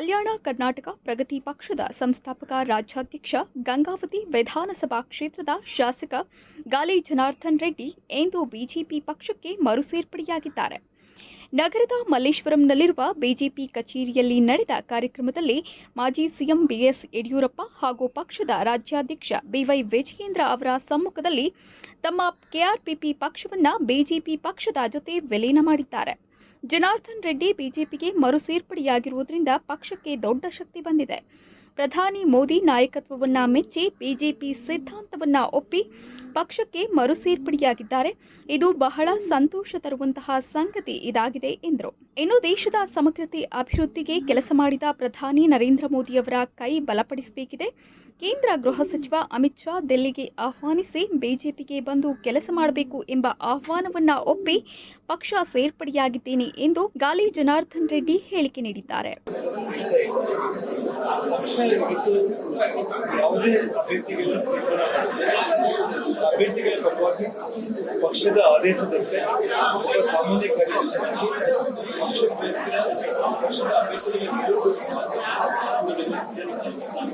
ಕಲ್ಯಾಣ ಕರ್ನಾಟಕ ಪ್ರಗತಿ ಪಕ್ಷದ ಸಂಸ್ಥಾಪಕ, ರಾಜ್ಯಾಧ್ಯಕ್ಷ, ಗಂಗಾವತಿ ವಿಧಾನಸಭಾ ಕ್ಷೇತ್ರದ ಶಾಸಕ ಗಾಲಿ ಜನಾರ್ದನ್ ರೆಡ್ಡಿ ಇಂದು ಬಿಜೆಪಿ ಪಕ್ಷಕ್ಕೆ ಮರುಸೇರ್ಪಡೆಯಾಗಿದ್ದಾರೆ. ನಗರದ ಮಲ್ಲೇಶ್ವರಂನಲ್ಲಿರುವ ಬಿಜೆಪಿ ಕಚೇರಿಯಲ್ಲಿ ನಡೆದ ಕಾರ್ಯಕ್ರಮದಲ್ಲಿ ಮಾಜಿ ಸಿಎಂ ಬಿಎಸ್ ಯಡಿಯೂರಪ್ಪ ಹಾಗೂ ಪಕ್ಷದ ರಾಜ್ಯಾಧ್ಯಕ್ಷ ಬಿವೈ ವಿಜಯೇಂದ್ರ ಅವರ ಸಮ್ಮುಖದಲ್ಲಿ ತಮ್ಮ ಕೆಆರ್ಪಿಪಿ ಪಕ್ಷವನ್ನು ಬಿಜೆಪಿ ಪಕ್ಷದ ಜೊತೆ ವಿಲೀನ ಮಾಡಿದ್ದಾರೆ. ಜನಾರ್ದನ್ ರೆಡ್ಡಿ ಬಿಜೆಪಿಗೆ ಮರುಸೇರ್ಪಡೆಯಾಗಿರುವುದರಿಂದ ಪಕ್ಷಕ್ಕೆ ದೊಡ್ಡ ಶಕ್ತಿ ಬಂದಿದೆ. ಪ್ರಧಾನಿ ಮೋದಿ ನಾಯಕತ್ವವನ್ನ ಮೆಚ್ಚಿ ಬಿಜೆಪಿ ಸಿದ್ಧಾಂತವನ್ನ ಒಪ್ಪಿ ಪಕ್ಷಕ್ಕೆ ಮರುಸೇರ್ಪಡೆಯಾಗಿದ್ದಾರೆ. ಇದು ಬಹಳ ಸಂತೋಷ ತರುವಂತಹ ಸಂಗತಿ ಇದಾಗಿದೆ ಎಂದರು. ಇನ್ನು ದೇಶದ ಸಮಗ್ರತೆ ಅಭಿವೃದ್ಧಿಗೆ ಕೆಲಸ ಮಾಡಿದ ಪ್ರಧಾನಿ ನರೇಂದ್ರ ಮೋದಿಯವರ ಕೈ ಬಲಪಡಿಸಬೇಕಿದೆ. ಕೇಂದ್ರ ಗೃಹ ಸಚಿವ ಅಮಿತ್ ಶಾ ದಿಲ್ಲಿಗೆ ಆಹ್ವಾನಿಸಿ ಬಿಜೆಪಿಗೆ ಬಂದು ಕೆಲಸ ಮಾಡಬೇಕು ಎಂಬ ಆಹ್ವಾನವನ್ನ ಒಪ್ಪಿ ಪಕ್ಷ ಸೇರ್ಪಡೆಯಾಗಿದ್ದೇನೆ ಎಂದು ಗಾಲಿ ಜನಾರ್ದನ್ ರೆಡ್ಡಿ ಹೇಳಿಕೆ ನೀಡಿದ್ದಾರೆ. ಪಕ್ಷ ಇವತ್ತು ಯಾವುದೇ ಅಭ್ಯರ್ಥಿಗಳ ಅಭ್ಯರ್ಥಿಗಳ ಪರವಾಗಿ ಪಕ್ಷದ ಆದೇಶದಂತೆ ಸಾಮಾನ್ಯ ಕಾರ್ಯಕರ್ತರಾಗಿ ಪಕ್ಷದ ಪಕ್ಷದ ಅಭ್ಯರ್ಥಿಗಳ ನಿರ್ಧಾರ